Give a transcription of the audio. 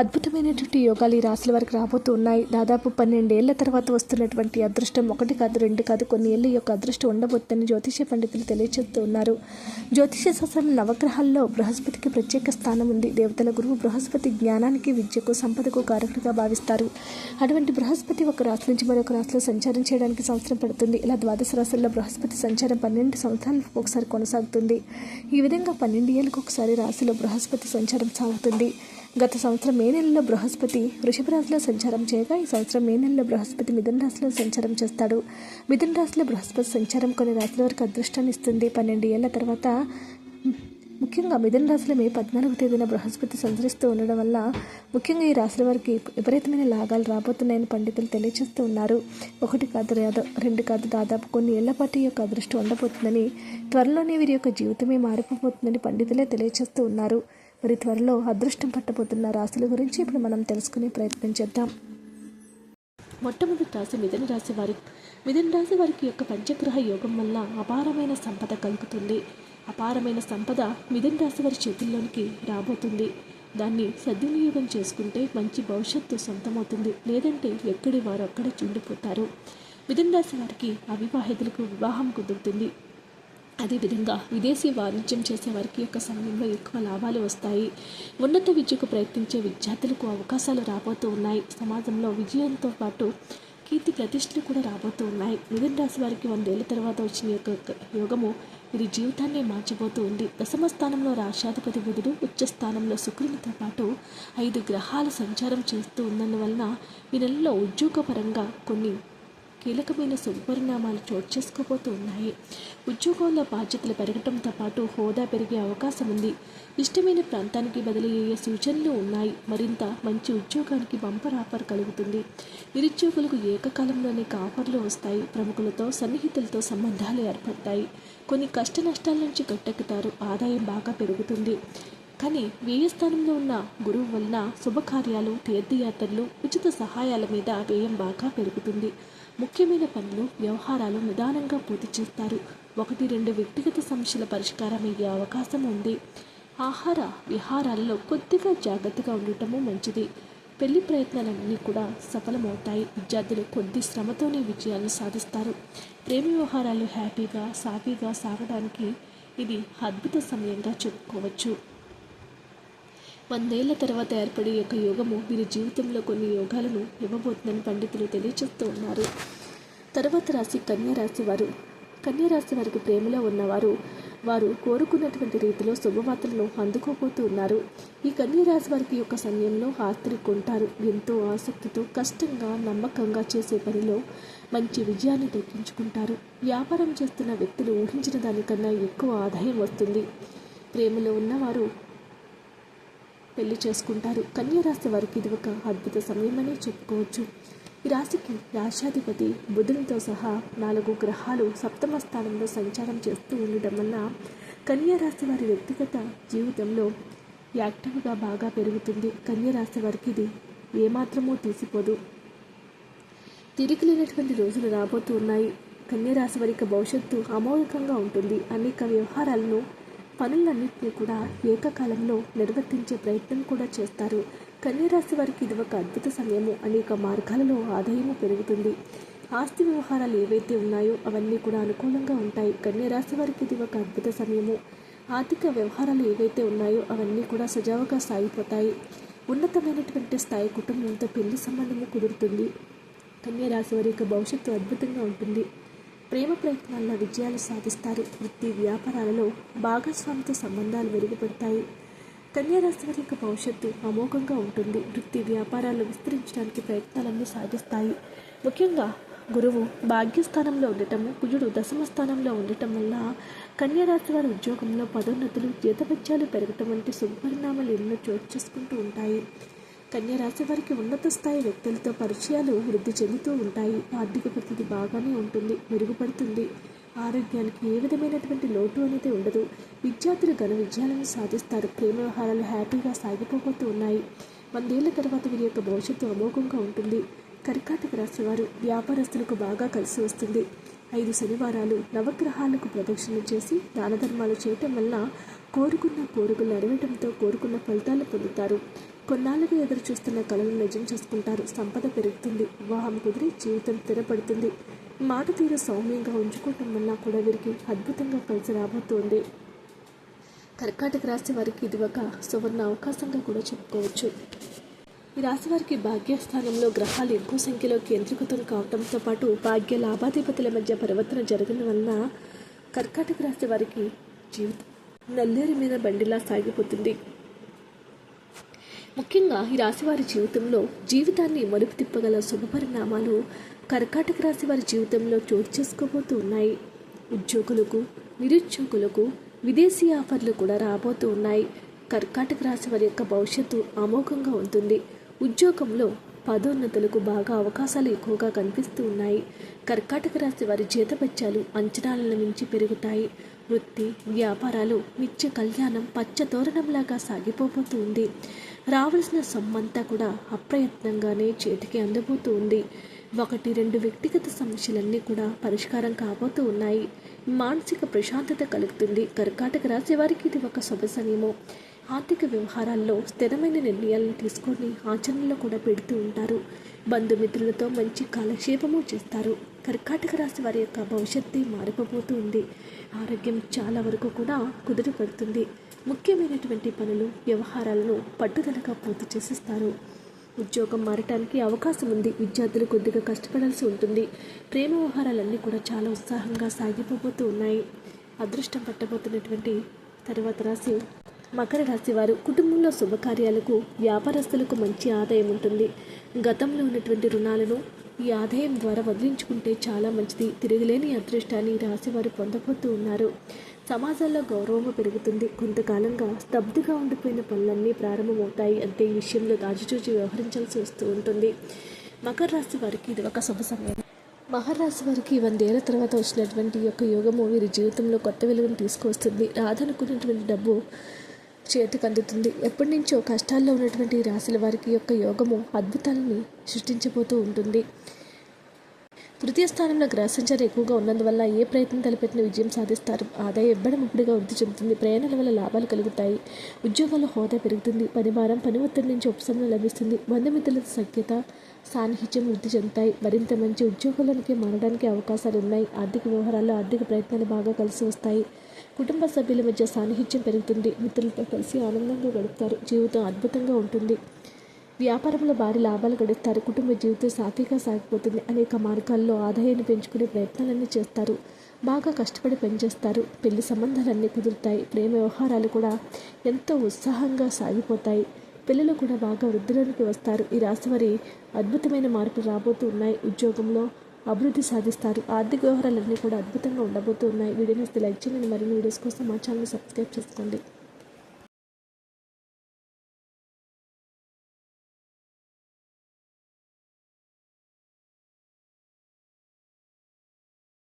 అద్భుతమైనటువంటి యోగాలు ఈ రాశుల వరకు రాబోతూ ఉన్నాయి. దాదాపు పన్నెండేళ్ళ తర్వాత వస్తున్నటువంటి అదృష్టం ఒకటి కాదు రెండు కాదు. కొన్ని ఏళ్ళ యొక్క అదృష్టం ఉండబోతుందని జ్యోతిష పండితులు తెలియజేస్తూ ఉన్నారు. జ్యోతిష శాస్త్రం నవగ్రహాల్లో బృహస్పతికి ప్రత్యేక స్థానం ఉంది. దేవతల గురువు బృహస్పతి జ్ఞానానికి విద్యకు సంపదకు కారకుడిగా భావిస్తారు. అటువంటి బృహస్పతి ఒక రాశి నుంచి మరొక రాశిలో సంచారం చేయడానికి సంవత్సరం పడుతుంది. ఇలా ద్వాదశ రాశుల్లో బృహస్పతి సంచారం పన్నెండు సంవత్సరాలకు ఒకసారి కొనసాగుతుంది. ఈ విధంగా పన్నెండు ఏళ్ళకు ఒకసారి రాశిలో బృహస్పతి సంచారం సాగుతుంది. గత సంవత్సరం మే నెలలో బృహస్పతి వృషభ రాశిలో సంచారం చేయగా ఈ సంవత్సరం మే నెలలో బృహస్పతి మిథున రాశిలో సంచారం చేస్తాడు. మిథున రాశిలో బృహస్పతి సంచారం కొన్ని రాశుల వరకు అదృష్టాన్ని ఇస్తుంది. పన్నెండు ఏళ్ళ తర్వాత ముఖ్యంగా మిథున రాశిలో మే పద్నాలుగు తేదీన బృహస్పతి సంచరిస్తూ ఉండడం వల్ల ముఖ్యంగా ఈ రాశుల వారికి విపరీతమైన లాభాలు రాబోతున్నాయని పండితులు తెలియజేస్తూ ఉన్నారు. ఒకటి కాదు రెండు కాదు దాదాపు కొన్ని ఏళ్ళ పాటు ఈ యొక్క అదృష్టం ఉండబోతుందని త్వరలోనే వీరి యొక్క జీవితమే మారిపోబోతుందని పండితులే తెలియజేస్తూ ఉన్నారు. మరి త్వరలో అదృష్టం పట్టబోతున్న రాశుల గురించి ఇప్పుడు మనం తెలుసుకునే ప్రయత్నం చేద్దాం. మొట్టమొదటి రాశి మిథున రాశి వారి మిథున రాశి వారికి యొక్క పంచగ్రహ యోగం వల్ల అపారమైన సంపద కలుగుతుంది. అపారమైన సంపద మిథున రాశి వారి చేతుల్లోనికి రాబోతుంది. దాన్ని సద్వినియోగం చేసుకుంటే మంచి భవిష్యత్తు సొంతమవుతుంది. లేదంటే ఎక్కడి వారు అక్కడే చుండిపోతారు మిథున రాశి వారికి అవివాహితులకు వివాహం కుదురుతుంది. అదేవిధంగా విదేశీ వాణిజ్యం చేసే వారికి యొక్క సమయంలో ఎక్కువ లాభాలు వస్తాయి. ఉన్నత విద్యకు ప్రయత్నించే విద్యార్థులకు అవకాశాలు రాబోతూ ఉన్నాయి. సమాజంలో విజయంతో పాటు కీర్తి ప్రతిష్టలు కూడా రాబోతూ ఉన్నాయి. మిథున రాశి వారికి వందేళ్ళ తర్వాత వచ్చిన యొక్క యోగము ఇది జీవితాన్ని మార్చబోతూ ఉంది. దశమ స్థానంలో రాష్ట్రాధిపతి బుధుడు ఉచ్చ స్థానంలో శుక్రునితో పాటు ఐదు గ్రహాలు సంచారం చేస్తూ ఉన్నందువలన ఈ నెలలో ఉద్యోగపరంగా కొన్ని కీలకమైన శుభపరిణామాలు చోటు చేసుకోబోతూ ఉన్నాయి ఉద్యోగంలో బాధ్యతలు పెరగటంతో పాటు హోదా పెరిగే అవకాశం ఉంది. ఇష్టమైన ప్రాంతానికి బదిలీ అయ్యే సూచనలు ఉన్నాయి. మరింత మంచి ఉద్యోగానికి బంపర్ ఆఫర్ కలుగుతుంది. నిరుద్యోగులకు ఏకకాలంలోనే ఆఫర్లు వస్తాయి. ప్రముఖులతో సన్నిహితులతో సంబంధాలు ఏర్పడతాయి. కొన్ని కష్ట నష్టాల నుంచి గట్టెక్కుతారు. ఆదాయం బాగా పెరుగుతుంది. కానీ వ్యయస్థానంలో ఉన్న గురువు వలన శుభకార్యాలు తీర్థయాత్రలు ఉచిత సహాయాల మీద వ్యయం బాగా పెరుగుతుంది. ముఖ్యమైన పనులు వ్యవహారాలు నిదానంగా పూర్తి చేస్తారు. ఒకటి రెండు వ్యక్తిగత సమస్యల పరిష్కారం అయ్యే అవకాశం ఉంది. ఆహార విహారాలలో కొద్దిగా జాగ్రత్తగా ఉండటము మంచిది. పెళ్ళి ప్రయత్నాలన్నీ కూడా సఫలమవుతాయి. విద్యార్థులు కొద్ది శ్రమతోనే విజయాన్ని సాధిస్తారు. ప్రేమ వ్యవహారాలు హ్యాపీగా సాఫీగా సాగడానికి ఇది అద్భుత సమయంగా చెప్పుకోవచ్చు. వందేళ్ళ తర్వాత ఏర్పడే యొక్క యోగము వీరి జీవితంలో కొన్ని యోగాలను ఇవ్వబోతుందని పండితులు తెలియచేస్తూ ఉన్నారు. తర్వాత రాశి కన్యారాశి వారు. కన్యారాశి వారికి ప్రేమలో ఉన్నవారు వారు కోరుకున్నటువంటి రీతిలో శుభవార్తలను అందుకోబోతూ ఉన్నారు. ఈ కన్యారాశి వారికి యొక్క సమయంలో ఆస్తిని కొంటారు. ఎంతో ఆసక్తితో కష్టంగా నమ్మకంగా చేసే పనిలో మంచి విజయాన్ని దక్కించుకుంటారు వ్యాపారం చేస్తున్న వ్యక్తులు ఊహించిన దానికన్నా ఎక్కువ ఆదాయం వస్తుంది. ప్రేమలో ఉన్నవారు పెళ్ళి చేసుకుంటారు. కన్యరాశి వారికి ఇది ఒక అద్భుత సమయమనే చెప్పుకోవచ్చు. ఈ రాశికి రాశాధిపతి బుధునితో సహా నాలుగు గ్రహాలు సప్తమ స్థానంలో సంచారం చేస్తూ ఉండడం వల్ల కన్యరాశి వారి వ్యక్తిగత జీవితంలో యాక్టివ్గా బాగా పెరుగుతుంది. కన్యరాశి వారికి ఇది ఏమాత్రమూ తీసిపోదు. తిరిగి లేనటువంటి రోజులు రాబోతూ ఉన్నాయి. కన్యారాశి వారికి భవిష్యత్తు అమోఘంగా ఉంటుంది. అనేక వ్యవహారాలను పనులన్నింటినీ కూడా ఏకకాలంలో నిర్వర్తించే ప్రయత్నం కూడా చేస్తారు. కన్యరాశి వారికి ఇది ఒక అద్భుత సమయము. అనేక మార్గాలలో ఆదాయము పెరుగుతుంది. ఆస్తి వ్యవహారాలు ఏవైతే ఉన్నాయో అవన్నీ కూడా అనుకూలంగా ఉంటాయి. కన్యరాశి వారికి ఇది ఒక అద్భుత సమయము. ఆర్థిక వ్యవహారాలు ఏవైతే ఉన్నాయో అవన్నీ కూడా సజావుగా సాగిపోతాయి. ఉన్నతమైనటువంటి స్థాయి కుటుంబంతో పెళ్ళి సంబంధము కుదురుతుంది. కన్యరాశి వారి యొక్క భవిష్యత్తు అద్భుతంగా ఉంటుంది. ప్రేమ ప్రయత్నాల్లో విజయాలు సాధిస్తారు. వృత్తి వ్యాపారాలలో భాగస్వామితో సంబంధాలు మెరుగుపడతాయి. కన్యారాశి వారి యొక్క భవిష్యత్తు అమోఘంగా ఉంటుంది. వృత్తి వ్యాపారాలు విస్తరించడానికి ప్రయత్నాలన్నీ సాధిస్తాయి ముఖ్యంగా గురువు భాగ్యస్థానంలో ఉండటం కుజుడు దశమ స్థానంలో ఉండటం వల్ల కన్యారాశి వారి ఉద్యోగంలో పదోన్నతులు జీతభత్యాలు పెరగటం వంటి శుభపరిణామాలు ఎన్నో చోటు చేసుకుంటూ ఉంటాయి. కన్యరాశి వారికి ఉన్నత స్థాయి వ్యక్తులతో పరిచయాలు వృద్ధి చెందుతూ ఉంటాయి. ఆర్థిక పరిస్థితి బాగానే ఉంటుంది మెరుగుపడుతుంది. ఆరోగ్యానికి ఏ విధమైనటువంటి లోటు అనేది ఉండదు. విద్యార్థులు ఘన విజయాలను సాధిస్తారు. ప్రేమ వ్యవహారాలు హ్యాపీగా సాగిపోబోతూ ఉన్నాయి. వందేళ్ళ తర్వాత వీరి యొక్క భవిష్యత్తు అమోఘంగా ఉంటుంది. కర్కాటక రాశి వారు వ్యాపారస్తులకు బాగా కలిసి వస్తుంది. ఐదు శనివారాలు నవగ్రహాలకు ప్రదక్షిణ చేసి దాన ధర్మాలు చేయటం వల్ల కోరుకున్న కోరికలు నెరవేయడంతో కోరుకున్న ఫలితాలు పొందుతారు. కొన్నాళ్ళుగా ఎదురు చూస్తున్న కళలు నిజం చేసుకుంటారు. సంపద పెరుగుతుంది. వివాహం కుదిరి జీవితం స్థిరపడుతుంది. మాట తీరు సౌమ్యంగా ఉంచుకోవటం వల్ల కూడా వీరికి అద్భుతంగా కలిసి రాబోతోంది. కర్కాటక రాశి వారికి ఇది ఒక సువర్ణ అవకాశంగా కూడా చెప్పుకోవచ్చు. ఈ రాశి వారికి భాగ్యస్థానంలో గ్రహాలు ఎక్కువ సంఖ్యలో కేంద్రీకృతం కావడంతో పాటు భాగ్య లాభాధిపతుల మధ్య పరివర్తన జరగడం వలన కర్కాటక రాశి వారికి జీవితం నల్లేరు మీద బండిలా సాగిపోతుంది. ముఖ్యంగా ఈ రాశి వారి జీవితంలో జీవితాన్ని మలుపు తిప్పగల శుభపరిణామాలు కర్కాటక రాశి వారి జీవితంలో చోటు చేసుకోబోతూ ఉన్నాయి. ఉద్యోగులకు నిరుద్యోగులకు విదేశీ ఆఫర్లు కూడా రాబోతూ ఉన్నాయి. కర్కాటక రాశి వారి యొక్క భవిష్యత్తు అమోఘంగా ఉంటుంది. ఉద్యోగంలో పదోన్నతులకు బాగా అవకాశాలు ఎక్కువగా కనిపిస్తూ ఉన్నాయి. కర్కాటక రాశి వారి జీతబత్యాలు అంచనాలను మించి పెరుగుతాయి. వృత్తి వ్యాపారాలు నిత్య కళ్యాణం పచ్చ తోరణంలాగా సాగిపోబోతూ ఉంది. రావాల్సిన సొమ్మంతా కూడా అప్రయత్నంగానే చేతికి అందబోతూ ఉంది. ఒకటి రెండు వ్యక్తిగత సమస్యలన్నీ కూడా పరిష్కారం కాబోతూ ఉన్నాయి. మానసిక ప్రశాంతత కలుగుతుంది. కర్కాటక రాశి వారికి ఇది ఒక శుభ సమయము. ఆర్థిక వ్యవహారాల్లో స్థిరమైన నిర్ణయాలను తీసుకొని ఆచరణలో కూడా పెడుతూ ఉంటారు. బంధుమిత్రులతో మంచి కాలక్షేపము చేస్తారు. కర్కాటక రాశి వారి యొక్క భవిష్యత్తు మారిపోబోతూ ఉంది ఆరోగ్యం చాలా వరకు కూడా కుదుటపడుతుంది. ముఖ్యమైనటువంటి పనులు వ్యవహారాలను పట్టుదలగా పూర్తి చేసిస్తారు. ఉద్యోగం మారటానికి అవకాశం ఉంది. విద్యార్థులు కొద్దిగా కష్టపడాల్సి ఉంటుంది. ప్రేమ వ్యవహారాలన్నీ కూడా చాలా ఉత్సాహంగా సాగిపోబోతూ ఉన్నాయి. అదృష్టం పట్టబోతున్నటువంటి తర్వాత రాశి మకర రాశి వారు కుటుంబంలో శుభకార్యాలకు వ్యాపారస్తులకు మంచి ఆదాయం ఉంటుంది. గతంలో ఉన్నటువంటి రుణాలను ఈ ఆదాయం ద్వారా వదిలించుకుంటే చాలా మంచిది. తిరగలేని అదృష్టాన్ని రాశివారు పొందబోతూ ఉన్నారు. సమాజంలో గౌరవం పెరుగుతుంది. కొంతకాలంగా స్తబ్దుగా ఉండిపోయిన పనులన్నీ ప్రారంభమవుతాయి. అంటే ఈ విషయంలో దాచిచూచి వ్యవహరించాల్సి వస్తూ ఉంటుంది. మకర రాశి వారికి ఇది ఒక శుభ సమయం. మహారాశి వారికి వందేళ్ళ తర్వాత వచ్చినటువంటి యొక్క యోగము వీరి జీవితంలో కొత్త వెలుగును తీసుకువస్తుంది. రాదనుకున్నటువంటి డబ్బు చేతికి అందుతుంది ఎప్పటి నుంచో కష్టాల్లో ఉన్నటువంటి రాశుల వారికి యొక్క యోగము అద్భుతాలని సృష్టించబోతూ ఉంటుంది. తృతీయ స్థానంలో గ్రహ సంచారం ఎక్కువగా ఉన్నందువల్ల ఏ ప్రయత్నం తలపెట్టిన విజయం సాధిస్తారు. ఆదాయం ఇవ్వడం ఇప్పుడుగా వృద్ధి చెందుతుంది. ప్రయాణాల వల్ల లాభాలు కలుగుతాయి. ఉద్యోగాల హోదా పెరుగుతుంది. పనిభారం పని ఒత్తిడి నుంచి ఉపశమనం లభిస్తుంది. బంధుమిత్రుల సఖ్యత సాన్నిహిత్యం వృద్ధి చెందుతాయి. మరింత మంచి ఉద్యోగాలకి మారడానికి అవకాశాలు ఉన్నాయి ఆర్థిక వ్యవహారాల్లో ఆర్థిక ప్రయత్నాలు బాగా కలిసి వస్తాయి. కుటుంబ సభ్యుల మధ్య సాన్నిహిత్యం పెరుగుతుంది. మిత్రులతో కలిసి ఆనందంగా గడుపుతారు. జీవితం అద్భుతంగా ఉంటుంది. వ్యాపారంలో భారీ లాభాలు గడుస్తారు కుటుంబ జీవితం సాఫీగా సాగిపోతుంది. అనేక మార్గాల్లో ఆదాయాన్ని పెంచుకునే ప్రయత్నాలన్నీ చేస్తారు. బాగా కష్టపడి పనిచేస్తారు. పెళ్ళి సంబంధాలన్నీ కుదురుతాయి. ప్రేమ వ్యవహారాలు కూడా ఎంతో ఉత్సాహంగా సాగిపోతాయి. పిల్లలు కూడా బాగా వృద్ధిలోనికి వస్తారు. ఈ రాశి వారి అద్భుతమైన మార్పులు రాబోతూ ఉన్నాయి. ఉద్యోగంలో అభివృద్ధి సాధిస్తారు. ఆర్థిక వ్యవహారాలన్నీ కూడా అద్భుతంగా ఉండబోతున్నాయి. వీడియోని లైక్ చేయండి. మరిన్ని వీడియోస్ కోసం మా ఛానల్ సబ్స్క్రైబ్ చేసుకోండి.